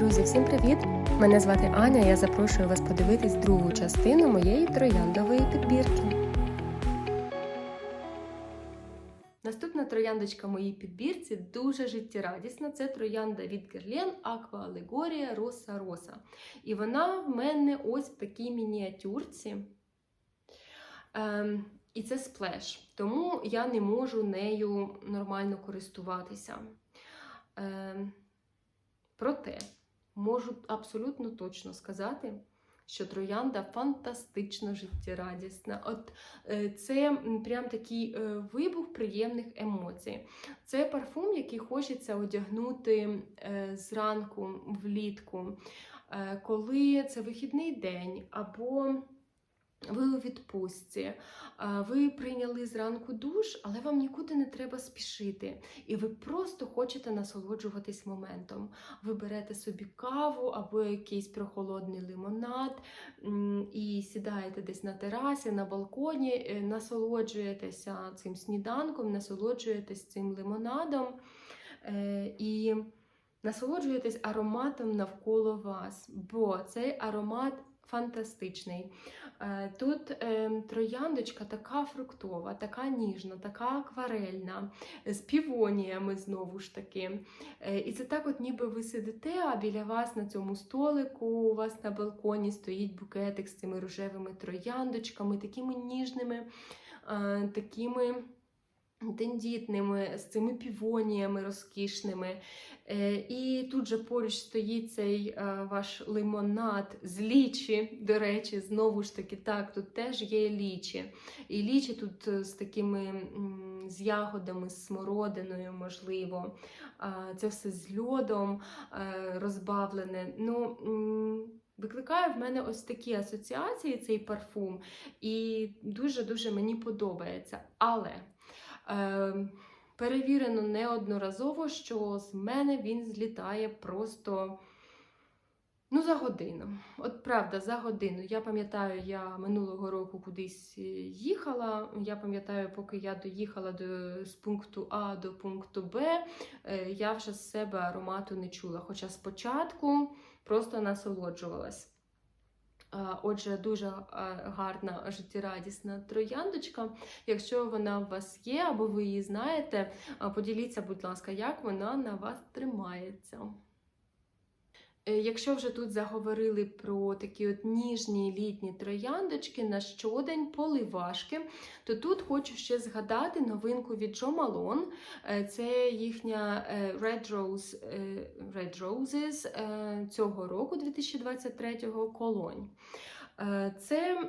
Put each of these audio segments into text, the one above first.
Друзі, всім привіт! Мене звати Аня. Я запрошую вас подивитись другу частину моєї трояндової підбірки. Наступна трояндочка моїй підбірці дуже життєрадісна. Це троянда від Герлен Аква Алегорія Роса Роса. І вона в мене ось в такій мініатюрці. Ем, і це сплеш, тому я не можу нею нормально користуватися. Ем, проте можу абсолютно точно сказати, що троянда фантастично життєрадісна. От е, це прям такий е, вибух приємних емоцій. Це парфум, який хочеться одягнути е, зранку влітку, коли це вихідний день або. Ви у відпустці, ви прийняли зранку душ, але вам нікуди не треба спішити. І ви просто хочете насолоджуватись моментом. Ви берете собі каву або якийсь прохолодний лимонад і сідаєте десь на терасі, на балконі, е, насолоджуєтеся цим сніданком, насолоджуєтесь цим лимонадом. Е, І насолоджуєтесь ароматом навколо вас, бо цей аромат фантастичний. Е, Тут е, трояндочка така фруктова, така ніжна, така акварельна, з півоніями знову ж таки. Е, І це так, от ніби ви сидите, а біля вас на цьому столику, у вас на балконі стоїть букетик з цими рожевими трояндочками, такими ніжними, е, такими. Тендітними, з цими півоніями розкішними. Е, і тут же поруч стоїть цей е, ваш лимонад з лічі. До речі, знову ж таки, так, тут теж є лічі. І лічі тут е, з такими з ягодами, з смородиною, можливо. Це все з льодом розбавлене. Ну, Викликає в мене ось такі асоціації цей парфум, і дуже-дуже мені подобається. Але перевірено неодноразово, що з мене він злітає просто ну, за годину. От правда, за годину. Я пам'ятаю, я минулого року кудись їхала. Я пам'ятаю, поки я доїхала до, з пункту А до пункту Б, е, я вже з себе аромату не чула. Хоча спочатку просто насолоджувалась. Отже, дуже гарна життєрадісна трояндочка. Якщо вона у вас є або ви її знаєте, поділіться, будь ласка, як вона на вас тримається. Е, Якщо вже тут заговорили про такі от ніжні літні трояндочки на щодень, поливашки, то тут хочу ще згадати новинку від Jo Malone. Е, Це їхня е, Red, Rose, Red Roses цього року, 2023-го, колонь. Е, Це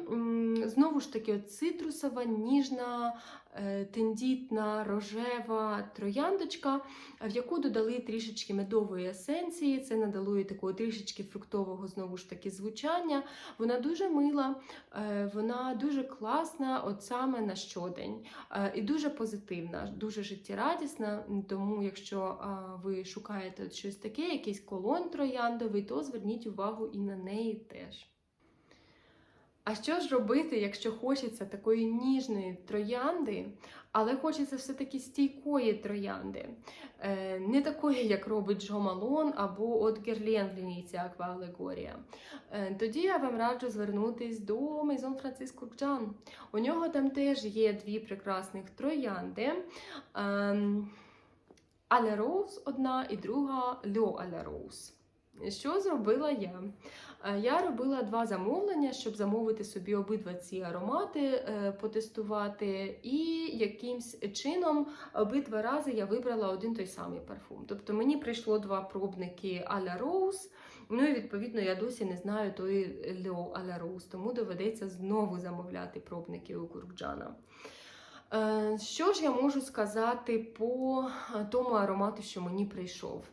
знову ж таки цитрусова, ніжна, е, тендітна, рожева трояндочка, в яку додали трішечки медової есенції. Це надало їй такого трішечки фруктового знову ж таки звучання. Вона дуже мила, е, вона дуже класна, от саме на щодень, е, і дуже позитивна, дуже життєрадісна. Тому, якщо ви шукаєте щось таке, якийсь колонь трояндовий, то зверніть увагу і на неї теж. А що ж робити, якщо хочеться такої ніжної троянди, але хочеться все-таки стійкої троянди? Е, не такої, як робить Джо Малон або от Герлен в лінійці Аква Алегорія. Е, тоді я вам раджу звернутись до Maison Francis Kurkdjian. У нього там теж є дві прекрасних троянди. Ем, Аля Роуз одна і друга Льо Аля Роуз. Що зробила я? Е, Я робила два замовлення, щоб замовити собі обидва ці аромати, е, потестувати, і якимсь чином обидва рази я вибрала один той самий парфум. Тобто мені прийшло два пробники Аля Роуз. Ну і відповідно я досі не знаю той Льо Аля Роуз, тому доведеться знову замовляти пробники у Куркджана. Е, Що ж я можу сказати по е, тому аромату, що мені прийшов?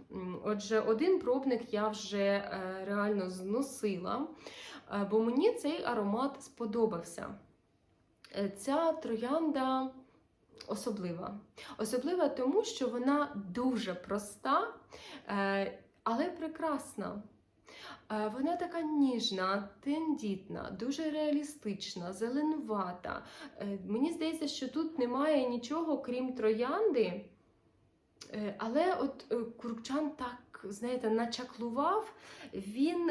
Отже, один пробник я вже е, реально зносила, бо мені цей аромат сподобався. Ця троянда особлива. Особлива тому, що вона дуже проста, але прекрасна. Е, Вона така ніжна, тендітна, дуже реалістична, зеленувата. Е, Мені здається, що тут немає нічого, крім троянди. Е, Але от Куркчан так знаєте, начаклував, він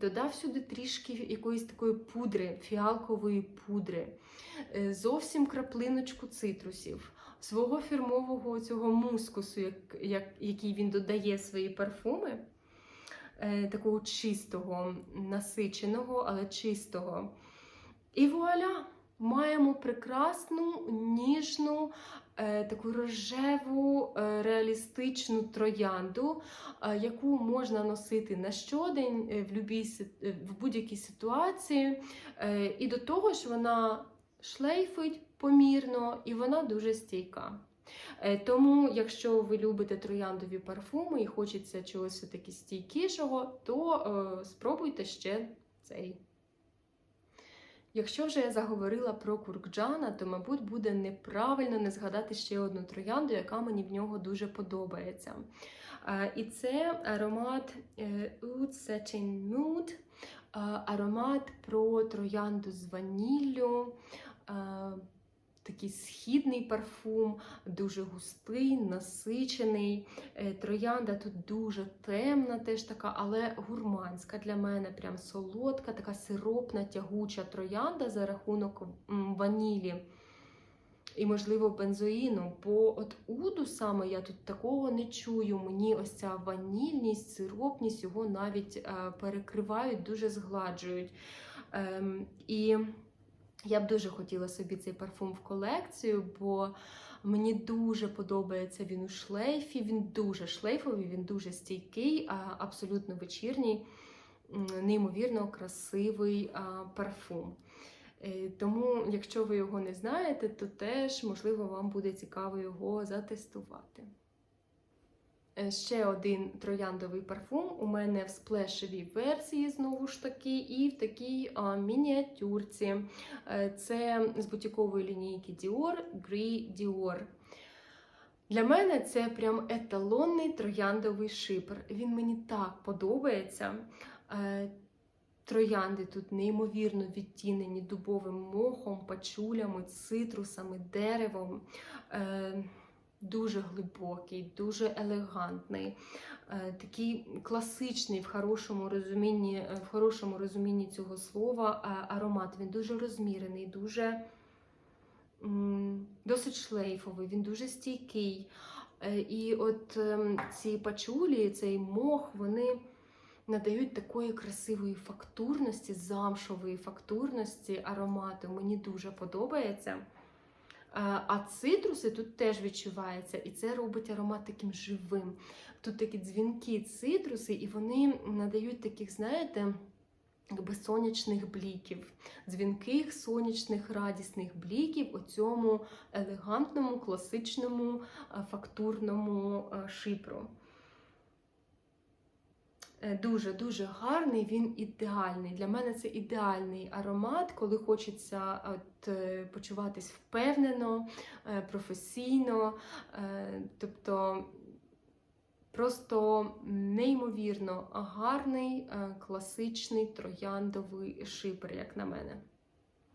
додав сюди трішки якоїсь такої пудри, фіалкової пудри, зовсім краплиночку цитрусів, свого фірмового цього мускусу, як, як, який він додає свої парфуми, такого чистого, насиченого, але чистого. І вуаля! Маємо прекрасну, ніжну, е, таку рожеву, е, реалістичну троянду, е, яку можна носити на щодень е, в, е, будь-якій ситуації. Е, і до того ж, вона шлейфить помірно і вона дуже стійка. Е, Тому, якщо ви любите трояндові парфуми і хочеться чогось все-таки стійкішого, то е, спробуйте ще цей. Якщо вже я заговорила про куркджана, то, мабуть, буде неправильно не згадати ще одну троянду, яка мені в нього дуже подобається. Е, І це аромат е, Oud Satin Mood, е, аромат про троянду з ваніллю. Такий східний парфум, дуже густий, насичений. Е, Троянда тут дуже темна, теж така, але гурманська для мене, прям солодка, така сиропна, тягуча троянда за рахунок ванілі і, можливо, бензоїну. Бо от уду саме я тут такого не чую. Мені ось ця ванільність, сиропність його навіть е, перекривають, дуже згладжують. Ем, і я б дуже хотіла собі цей парфум в колекцію, бо мені дуже подобається він у шлейфі. Він дуже шлейфовий, він дуже стійкий, абсолютно вечірній, неймовірно красивий парфум. Е, Тому, якщо ви його не знаєте, то теж можливо вам буде цікаво його затестувати. Е, Ще один трояндовий парфум у мене в сплешевій версії, знову ж таки, і в такій а, мініатюрці. Е, Це з бутікової лінійки Dior Gris Dior. Для мене це прям еталонний трояндовий шипр. Він мені так подобається. Е, Троянди тут неймовірно відтінені дубовим мохом, пачулями, цитрусами, деревом. Дуже глибокий, дуже елегантний, е, такий класичний в хорошому розумінні, е, в хорошому розумінні цього слова е, аромат. Він дуже розмірений, дуже досить шлейфовий, він дуже стійкий. І от ем, ці пачулі, цей мох, вони надають такої красивої фактурності, замшової фактурності аромату. Мені дуже подобається. Е, А цитруси тут теж відчуваються, і це робить аромат таким живим. Тут такі дзвінкі цитруси, і вони надають таких, знаєте, якби сонячних бліків, дзвінких, сонячних, радісних бліків у цьому елегантному, класичному, е, фактурному е, шипру. Дуже-дуже гарний, він ідеальний. Для мене це ідеальний аромат, коли хочеться от, е, почуватись впевнено, е, професійно. е, Тобто просто неймовірно гарний, класичний трояндовий шипер, як на мене.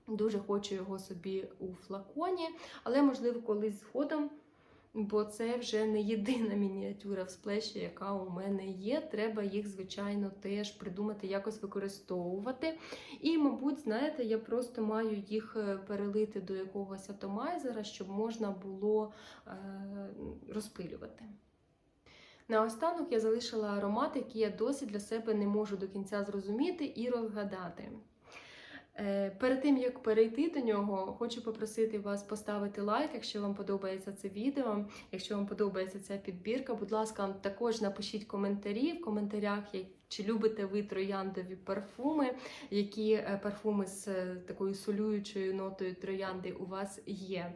Дуже хочу його собі у флаконі, але, можливо, колись згодом. Бо це вже не єдина мініатюра в сплеші, яка у мене є. Треба їх, звичайно, теж придумати, якось використовувати. І, мабуть, знаєте, я просто маю їх е, перелити до якогось атомайзера, щоб можна було е, розпилювати. Наостанок я залишила аромат, який я досі для себе не можу до кінця зрозуміти і розгадати. Е, Перед тим як перейти до нього, хочу попросити вас поставити лайк, якщо вам подобається це відео. Якщо вам подобається ця підбірка, будь ласка, також напишіть коментарі в коментарях, чи любите ви трояндові парфуми, які е, парфуми з е, такою солюючою нотою троянди у вас є.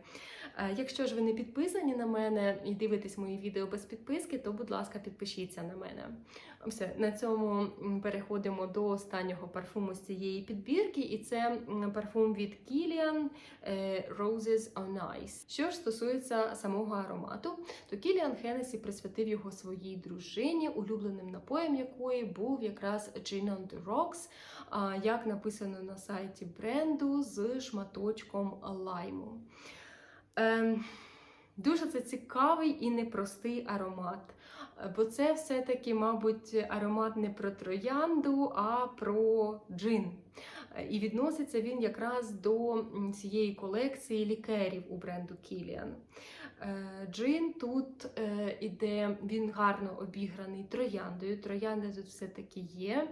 Е, Якщо ж ви не підписані на мене і дивитесь мої відео без підписки, то будь ласка, підпишіться на мене. Все, на цьому переходимо до останнього парфуму з цієї підбірки, і це парфум від Kilian е, Roses on Ice. Що ж стосується самого аромату, то Kilian Hennessy присвятив його своїй дружині, улюбленим напоєм якої був якраз Gin on the Rocks, як написано на сайті бренду з шматочком лайму. Ем, Дуже це цікавий і непростий аромат. Бо це все-таки, мабуть, аромат не про троянду, а про джин. Е, І відноситься він якраз до цієї колекції лікерів у бренду Kilian. Е, Джин тут е, іде, він гарно обіграний трояндою. Троянда тут все-таки є.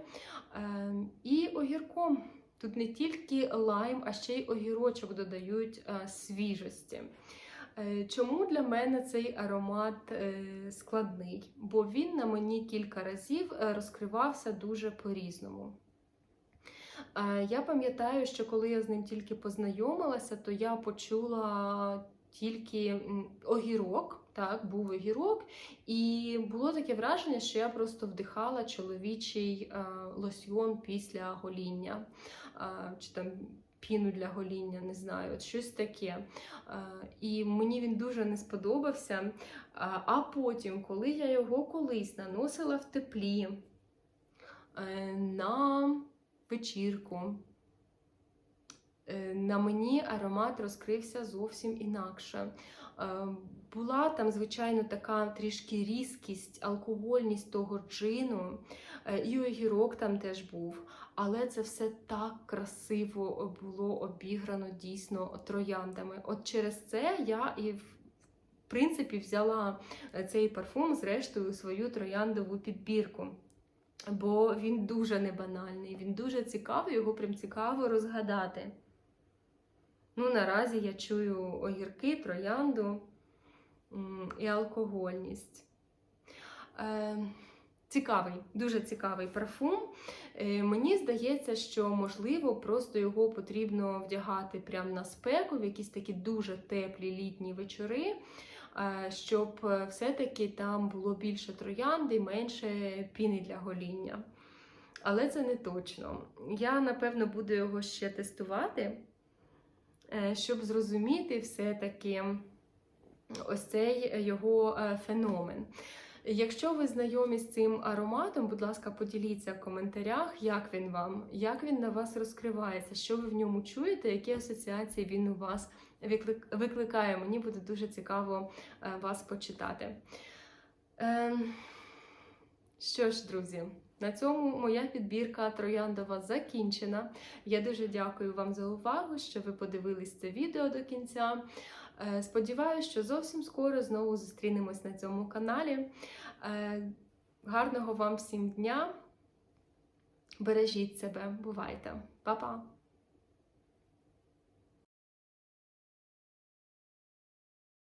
Е, І огірком. Тут не тільки лайм, а ще й огірочок додають е, свіжості. Е, Чому для мене цей аромат е, складний? Бо він на мені кілька разів розкривався дуже по-різному. Я пам'ятаю, що коли я з ним тільки познайомилася, то я почула тільки огірок. Так, був огірок, і було таке враження, що я просто вдихала чоловічий е, лосьйон після гоління, е, чи там піну для гоління, не знаю, от щось таке. Е, і мені він дуже не сподобався. А, потім, коли я його колись наносила в теплі на вечірку, на мені аромат розкрився зовсім інакше. Е, Була там, звичайно, така трішки різкість, алкогольність того джину, е, і огірок там теж був. Але це все так красиво було обіграно дійсно трояндами. От через це я і в принципі взяла е, цей парфум зрештою свою трояндову підбірку. Бо він дуже небанальний, він дуже цікавий, його прям цікаво розгадати. Ну, наразі я чую огірки, троянду і алкогольність. Е, цікавий, дуже цікавий парфум. Е, мені здається, що можливо просто його потрібно вдягати прямо на спеку, в якісь такі дуже теплі літні вечори, е, щоб все-таки там було більше троянди, менше піни для гоління. Але це не точно. Я, напевно, буду його ще тестувати, щоб зрозуміти все-таки ось цей його е, феномен. Якщо ви знайомі з цим ароматом, будь ласка, поділіться в коментарях, як він вам, як він на вас розкривається, що ви в ньому чуєте, які асоціації він у вас викликає. Мені буде дуже цікаво е, вас почитати. Що ж, друзі, на цьому моя підбірка трояндова закінчена. Я дуже дякую вам за увагу, що ви подивились це відео до кінця. Е, Сподіваюсь, що зовсім скоро знову зустрінемось на цьому каналі. Е, Гарного вам всім дня! Бережіть себе, бувайте! Па-па!